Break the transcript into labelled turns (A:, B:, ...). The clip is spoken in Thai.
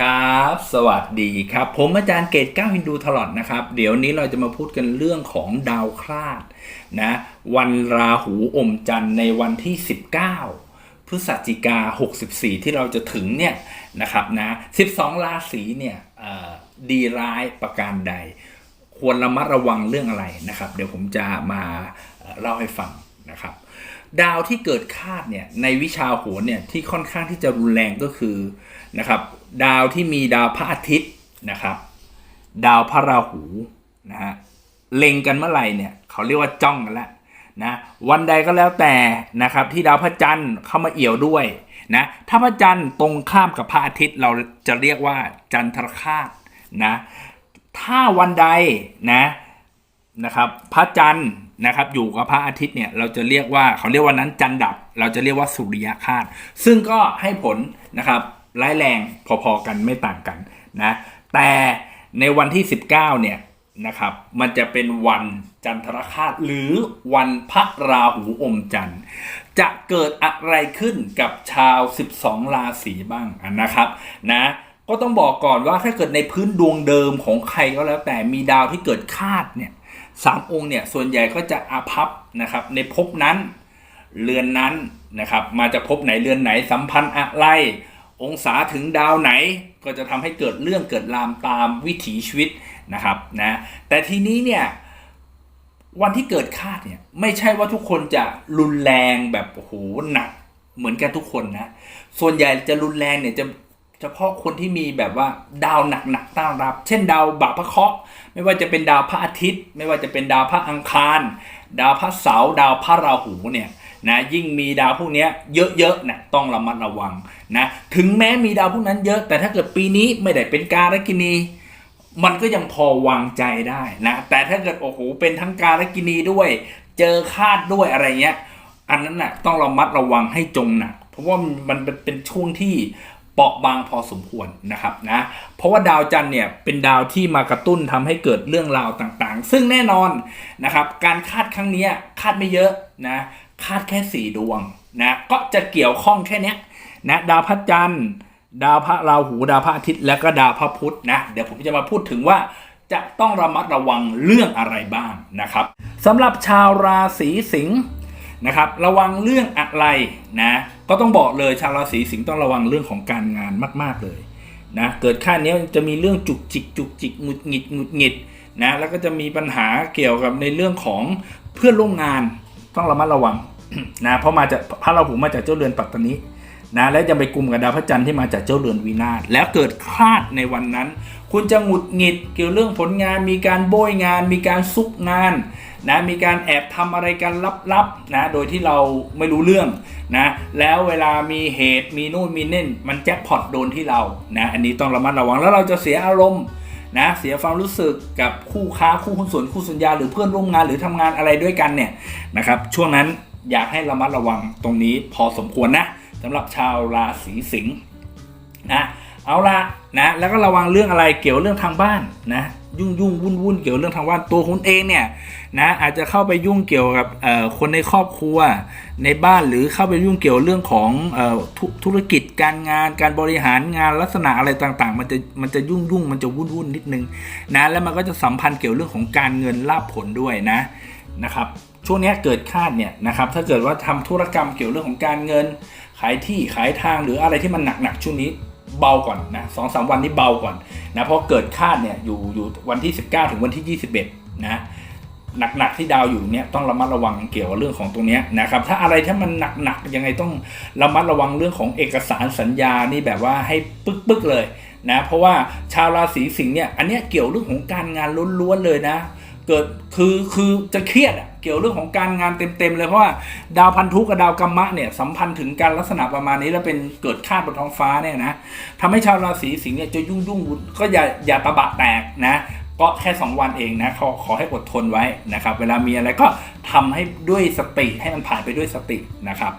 A: ครับ สวัสดีครับ ผมอาจารย์เกตก้าวฮินดูตลอดนะครับ เดี๋ยวนี้เราจะมาพูดกันเรื่องของดาวคลาดนะวันราหูอมจันทร์ในวันที่ 19 พฤศจิกา 64 ที่เราจะถึงเนี่ยนะครับนะ 12 ราศีเนี่ยดีร้ายประการใด ควรระมัดระวังเรื่องอะไรนะครับ เดี๋ยวผมจะมาเล่าให้ฟังนะครับ ดาวที่เกิดคาดเนี่ยในวิชาโหรเนี่ยที่ค่อนข้างที่จะรุนแรงก็คือนะครับดาวที่มีดาวพระอาทิตย์นะครับดาวพระราหูนะฮะเล็งกันเมื่อไหร่เนี่ยเขาเรียกว่าจ้องกันแล้วนะวันใดก็แล้วแต่นะครับที่ดาวพระจันทร์เข้ามาเอี่ยวด้วยนะถ้าพระจันทร์ตรงข้ามกับพระอาทิตย์เราจะเรียกว่าจันทรคาตนะถ้าวันใดนะนะครับพระจันทร์ นะครับอยู่กับพระอาทิตย์เนี่ยเราจะเรียกว่าเขาเรียกว่านั้นจันทร์ดับ เราจะเรียกว่าสุริยคาตซึ่งก็ให้ผลนะครับร้ายแรงพอๆกันไม่ต่างกันนะแต่ในวันที่ 19เนี่ยนะครับมันจะเป็นวันจันทรคาตหรือวันพระราหูอมจันทร์ จะเกิดอะไรขึ้นกับชาว 12 ราศีบ้างนะครับนะก็ต้องบอกก่อนว่าถ้าเกิดในพื้นดวงเดิมของใครก็แล้วแต่มีดาวที่เกิดคาดเนี่ย สามองค์เนี่ยส่วนใหญ่ก็จะอาภัพนะครับในภพนั้นเรือนนั้นนะครับมาจากภพไหนเรือนไหนสัมพันธ์อะไร องศาถึงดาวไหนก็จะทำให้เกิดเรื่องเกิดรามตามวิถีชีวิตนะครับนะแต่ทีนี้เนี่ยวันที่เกิดคาดเนี่ยไม่ใช่ว่าทุกคนจะรุนแรงแบบโอ้โหหนักเหมือนกันทุกคนนะส่วนใหญ่จะรุนแรงเนี่ยจะ ฉพาะคนที่มีแบบว่าดาวหนักๆต้อนรับ เช่นดาวบาปพระเคราะห์ไม่ว่าจะเป็นดาวพระอาทิตย์ ไม่ว่าจะเป็นดาวพระอังคาร ดาวพระเสาร์ดาวพระราหูเนี่ยนะยิ่งมีดาวพวกนี้เยอะๆนะต้องระมัดระวังนะถึงแม้มีดาวพวกนั้นเยอะ แต่ถ้าเกิดปีนี้ไม่ได้เป็นการกินี มันก็ยังพอวางใจได้นะแต่ถ้าเกิดโอ้โหเป็นทั้งการกินีด้วย เจอคาดด้วยอะไรเงี้ยอันนั้นน่ะต้องระมัดระวังให้จงหนักเพราะว่ามันเป็นช่วงที่ เปราะบางพอสมควรนะครับนะเพราะว่าดาวจันทร์เนี่ยเป็นดาวที่มากระตุ้นทำให้เกิดเรื่องราวต่างๆ ซึ่งแน่นอนนะครับการคาดครั้งนี้คาดไม่เยอะนะคาดแค่สี่ดวงนะก็จะเกี่ยวข้องแค่นี้นะดาวพระจันทร์ดาวพระราหูดาวพระอาทิตย์และก็ดาวพระพุธนะเดี๋ยวผมจะมาพูดถึงว่าจะต้องระมัดระวังเรื่องอะไรบ้างนะครับสำหรับชาวราศีสิงห์นะครับระวังเรื่องอะไรนะ ก็ต้องบอกเลยชาวราศีสิงห์ต้องระวังเรื่องของการงานมาก ๆเลยนะเกิดค่านี้จะมีเรื่องจุกจิกจุกจิกหงุดหงิดหงุดหงิดนะแล้วก็จะมีปัญหาเกี่ยวกับในเรื่องของเพื่อนร่วมงานต้องระมัดระวังนะเพราะมาจากพระราหูมาจากเจ้าเรือนปัตตานีนะและจะไปกลุ่มกับดาวพระจันทร์ที่มาจากเจ้าเรือนวินาศแล้วเกิดคลาดในวันนั้น คุณจะหงุดหงิดเกี่ยวเรื่องผลงานมีการโบยงาน มีการซุกงาน นะมีการแอบทำอะไรกันลับๆนะโดยที่เราไม่รู้เรื่องนะแล้วเวลามีเหตุมีนู่นมีเน่นมันแจ็คพอตโดนที่เรานะอันนี้ต้องระมัดระวังแล้วเราจะเสียอารมณ์นะเสียความรู้สึกกับคู่ค้าคู่หุ้นส่วนคู่สัญญาหรือเพื่อนร่วมงานหรือทำงานอะไรด้วยกันเนี่ยนะครับช่วงนั้นอยากให้ระมัดระวังตรงนี้พอสมควรนะสำหรับชาวราศีสิงห์นะเอาละนะแล้วก็ระวังเรื่องอะไรเกี่ยวเรื่องทางบ้านนะ ยุ่งยุ่งวุ่นวุ่นเกี่ยวเรื่องทางบ้านตัวคุณเองเนี่ยนะอาจจะเข้าไปยุ่งเกี่ยวกับคนในครอบครัวในบ้านหรือเข้าไปยุ่งเกี่ยวเรื่องของอธุรกิจการงาน การบริหารงานลักษณะอะไรต่างๆ มันจะมันจะยุ่งยุ่งมันจะวุ่นวุ่นนิดนึงนะแล้วมันก็จะสัมพันธ์เกี่ยวเรื่องของการเงินลาภผลด้วยนะนะครับช่วงนี้เกิดคาดเนี่ยนะครับถ้าเกิดว่าทำธุรกรรมเกี่ยวเรื่องของการเงิน ขายที่ขายทางหรืออะไรที่มันหนักๆช่วงนี้ เบาก่อนนะสองสามวันนี้เบาก่อนนะเพราะเกิดคาดเนี่ยอยู่อยู่วันที่ 19 ถึงวันที่ 21 นะหนักๆที่ดาวอยู่เนี่ยต้องระมัดระวังเกี่ยวกับเรื่องของตรงนี้นะครับถ้าอะไรที่มันหนักๆยังไงต้องระมัดระวังเรื่องของเอกสารสัญญานี่แบบว่าให้ปึ๊กๆเลยนะเพราะว่าชาวราศีสิงห์เนี่ยอันเนี้ยเกี่ยวเรื่องของการงานล้วนๆเลยนะ เกิดคือคือจะเครียดอะเกี่ยวเรื่องของการงานเต็มๆเลยเพราะว่าดาวพันธุกับดาวกัมมะเนี่ยสัมพันธ์ถึงการลักษณะประมาณนี้แล้วเป็นเกิดคาดบนท้องฟ้าเนี่ยนะทำให้ชาวราศีสิงห์เนี่ยจะยุ่งยุ่งก็อย่าอย่าตะบะแตกนะก็แค่ 2 วันเองนะขอขอให้อดทนไว้นะครับ เวลามีอะไรก็ทำให้ด้วยสติให้มันผ่านไปด้วยสตินะครับ